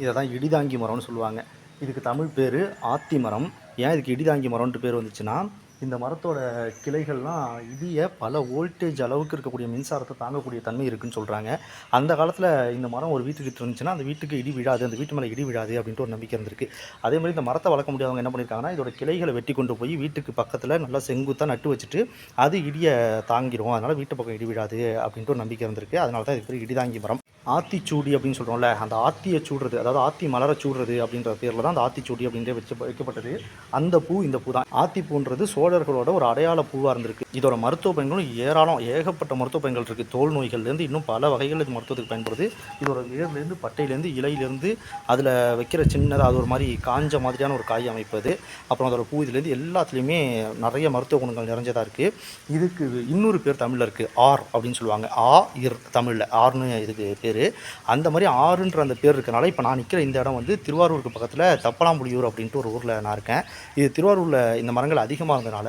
இதை தான் இடிதாங்கி மரம்னு சொல்லுவாங்க. இதுக்கு தமிழ் பேர் ஆத்தி மரம். ஏன் இதுக்கு இடிதாங்கி மரம்ன்ட்டு பேர் வந்துச்சுன்னா இந்த மரத்தோட கிளைகள்லாம் இடிய பல வோல்டேஜ் அளவுக்கு இருக்கக்கூடிய மின்சாரத்தை தாங்கக்கூடிய தன்மை இருக்குன்னு சொல்கிறாங்க அந்த காலத்தில் இந்த மரம் ஒரு வீட்டுக்கு இருந்துச்சுன்னா அந்த வீட்டுக்கு இடி விழாது அந்த வீட்டு மேலே இடி விழாது அப்படின்ட்டு ஒரு நம்பிக்கை இருந்திருக்கு. அதே மாதிரி இந்த மரத்தை வளர்க்க முடியாதவங்க என்ன பண்ணியிருக்காங்கன்னா இதோட கிளைகளை வெட்டி கொண்டு போய் வீட்டுக்கு பக்கத்தில் நல்லா செங்குத்தாக நட்டு வச்சுட்டு அது இடியை தாங்கிடும் அதனால் வீட்டு பக்கம் இடி விழாது அப்படின்ட்டு ஒரு நம்பிக்கை இருந்திருக்கு. அதனால தான் இது பேர் இடிதாங்கி மரம். ஆத்திச்சூடி அப்படின்னு சொல்கிறோம்ல அந்த ஆத்தியை சூடுறது அதாவது ஆத்தி மலர சூடுறது அப்படின்ற பேரில் தான் அந்த ஆத்திச்சூடி அப்படின்றே வச்சு வைக்கப்பட்டது. அந்த பூ இந்த பூ தான். ஆத்தி பூன்றது சோழர்களோட ஒரு அடையாள பூவாக இருந்திருக்கு. இதோட மருத்துவ பயன்களும் ஏராளம் ஏகப்பட்ட மருத்துவ பயன்கள் இருக்குது தோல் நோய்கள்லேருந்து இன்னும் பல வகைகள் இது மருத்துவத்துக்கு பயன்படுது. இதோட வேர்லேருந்து பட்டையிலேருந்து இலையிலேருந்து அதில் வைக்கிற சின்னதாக அது ஒரு மாதிரி காஞ்ச மாதிரியான ஒரு காய் அமைப்பு அது. அப்புறம் அதோட பூ இதுலேருந்து எல்லாத்துலேயுமே நிறைய மருத்துவ குணங்கள் நிறைஞ்சதாக இருக்குது இதுக்கு இன்னொரு பேர் தமிழில் இருக்குது ஆர் அப்படின்னு சொல்லுவாங்க. ஆ இர் தமிழில். ஆர்னு இதுக்கு பேர் அந்த மாதிரி ஆறுன்ற அந்த பேர் இருக்கனால இப்போ நான் நிற்கிற இந்த இடம் வந்து திருவாரூருக்கு பக்கத்தில் தப்பலாம்புலியூர் அப்படின்ட்டு ஒரு ஊரில் நான் இருக்கேன். இது திருவாரூரில் இந்த மரங்கள் அதிகமாக இருந்தனால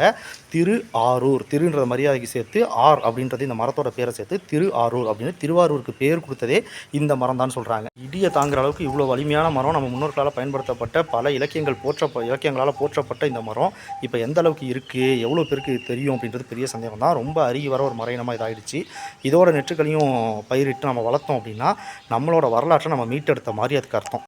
திரு ஆரூர் திருன்ற மரியாதைக்கு சேர்த்து ஆர் அப்படின்றது இந்த மரத்தோட பேரை சேர்த்து திரு ஆரூர் அப்படின்னு திருவாரூருக்கு பேர் கொடுத்ததே இந்த மரம் தான் சொல்கிறாங்க இடியை தாங்குற அளவுக்கு இவ்வளோ வலிமையான மரம் நம்ம முன்னோர்களால் பயன்படுத்தப்பட்ட பல இலக்கியங்கள் போற்ற இலக்கியங்களால் போற்றப்பட்ட இந்த மரம் இப்போ எந்த அளவுக்கு இருக்குது எவ்வளோ பேருக்கு தெரியும் அப்படின்றது பெரிய சந்தேகம் தான் ரொம்ப அருகி வர ஒரு மரம் இனமாக இதாகிடுச்சு இதோட நெற்றுக்களையும் பயிரிட்டு நம்ம வளர்த்தோம் அப்படின்னு அப்படின்னா நம்மளோட வரலாற்றை நம்ம மீட்டெடுத்த மாதிரி அதுக்கு அர்த்தம்.